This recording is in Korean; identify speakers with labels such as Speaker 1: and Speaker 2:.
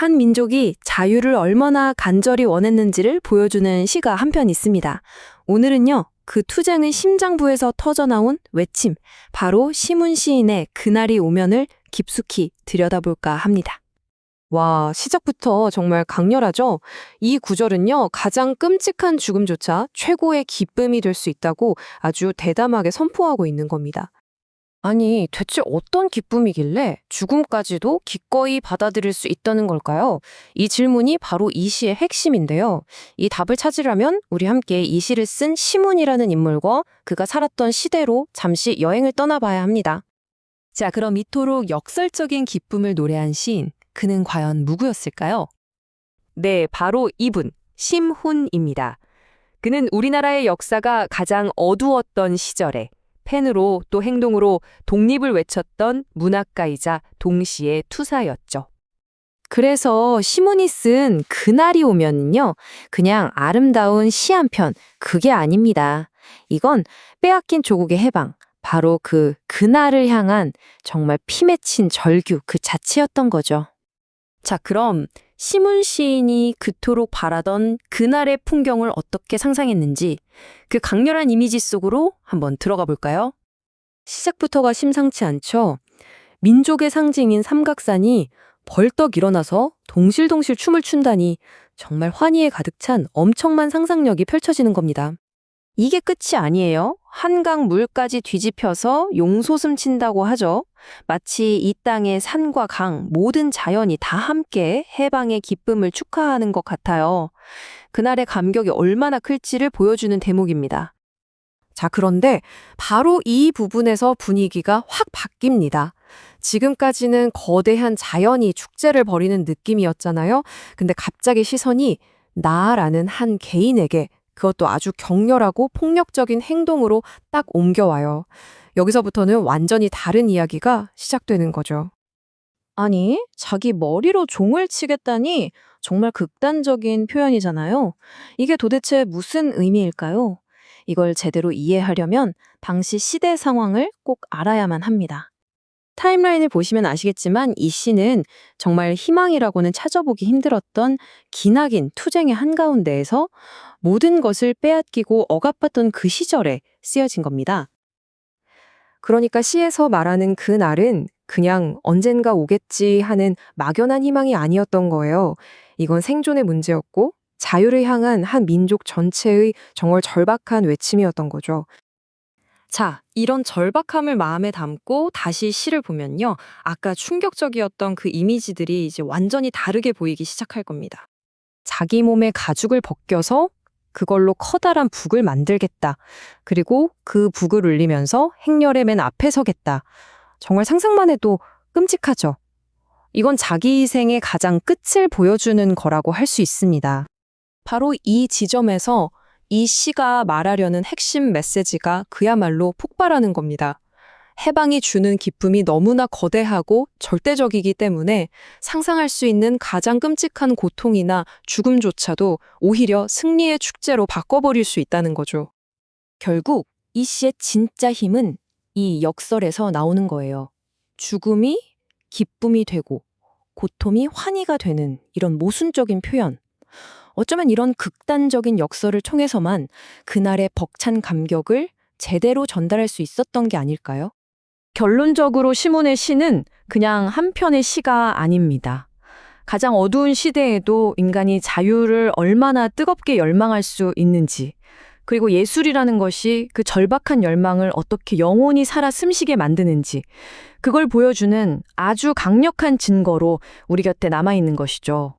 Speaker 1: 한 민족이 자유를 얼마나 간절히 원했는지를 보여주는 시가 한 편 있습니다. 오늘은요, 그 투쟁의 심장부에서 터져나온 외침, 바로 시문 시인의 그날이 오면을 깊숙이 들여다볼까 합니다. 와, 시작부터 정말 강렬하죠? 이 구절은요, 가장 끔찍한 죽음조차 최고의 기쁨이 될 수 있다고 아주 대담하게 선포하고 있는 겁니다. 아니, 대체 어떤 기쁨이길래 죽음까지도 기꺼이 받아들일 수 있다는 걸까요? 이 질문이 바로 이 시의 핵심인데요. 이 답을 찾으려면 우리 함께 이 시를 쓴 시문이라는 인물과 그가 살았던 시대로 잠시 여행을 떠나봐야 합니다. 자, 그럼 이토록 역설적인 기쁨을 노래한 시인, 그는 과연 누구였을까요? 네, 바로 이분, 심훈입니다. 그는 우리나라의 역사가 가장 어두웠던 시절에 펜으로 또 행동으로 독립을 외쳤던 문학가이자 동시에 투사였죠. 그래서 시문이 쓴 그날이 오면요. 그냥 아름다운 시 한 편, 그게 아닙니다. 이건 빼앗긴 조국의 해방, 바로 그 그날을 향한 정말 피 맺힌 절규 그 자체였던 거죠. 자, 그럼 시문 시인이 그토록 바라던 그날의 풍경을 어떻게 상상했는지 그 강렬한 이미지 속으로 한번 들어가 볼까요? 시작부터가 심상치 않죠. 민족의 상징인 삼각산이 벌떡 일어나서 동실동실 춤을 춘다니 정말 환희에 가득 찬 엄청난 상상력이 펼쳐지는 겁니다. 이게 끝이 아니에요. 한강 물까지 뒤집혀서 용솟음 친다고 하죠. 마치 이 땅의 산과 강, 모든 자연이 다 함께 해방의 기쁨을 축하하는 것 같아요. 그날의 감격이 얼마나 클지를 보여주는 대목입니다. 자, 그런데 바로 이 부분에서 분위기가 확 바뀝니다. 지금까지는 거대한 자연이 축제를 벌이는 느낌이었잖아요. 근데 갑자기 시선이 나라는 한 개인에게 그것도 아주 격렬하고 폭력적인 행동으로 딱 옮겨와요. 여기서부터는 완전히 다른 이야기가 시작되는 거죠. 아니, 자기 머리로 종을 치겠다니 정말 극단적인 표현이잖아요. 이게 도대체 무슨 의미일까요? 이걸 제대로 이해하려면 당시 시대 상황을 꼭 알아야만 합니다. 타임라인을 보시면 아시겠지만 이 시는 정말 희망이라고는 찾아보기 힘들었던 기나긴 투쟁의 한가운데에서 모든 것을 빼앗기고 억압받던 그 시절에 쓰여진 겁니다. 그러니까 시에서 말하는 그 날은 그냥 언젠가 오겠지 하는 막연한 희망이 아니었던 거예요. 이건 생존의 문제였고 자유를 향한 한 민족 전체의 정말 절박한 외침이었던 거죠. 자, 이런 절박함을 마음에 담고 다시 시를 보면요. 아까 충격적이었던 그 이미지들이 이제 완전히 다르게 보이기 시작할 겁니다. 자기 몸에 가죽을 벗겨서 그걸로 커다란 북을 만들겠다. 그리고 그 북을 울리면서 행렬의 맨 앞에 서겠다. 정말 상상만 해도 끔찍하죠. 이건 자기 희생의 가장 끝을 보여주는 거라고 할 수 있습니다. 바로 이 지점에서 이 시가 말하려는 핵심 메시지가 그야말로 폭발하는 겁니다. 해방이 주는 기쁨이 너무나 거대하고 절대적이기 때문에 상상할 수 있는 가장 끔찍한 고통이나 죽음조차도 오히려 승리의 축제로 바꿔버릴 수 있다는 거죠. 결국 이 시의 진짜 힘은 이 역설에서 나오는 거예요. 죽음이 기쁨이 되고 고통이 환희가 되는 이런 모순적인 표현. 어쩌면 이런 극단적인 역설을 통해서만 그날의 벅찬 감격을 제대로 전달할 수 있었던 게 아닐까요? 결론적으로 시몬의 시는 그냥 한 편의 시가 아닙니다. 가장 어두운 시대에도 인간이 자유를 얼마나 뜨겁게 열망할 수 있는지, 그리고 예술이라는 것이 그 절박한 열망을 어떻게 영원히 살아 숨쉬게 만드는지, 그걸 보여주는 아주 강력한 증거로 우리 곁에 남아있는 것이죠.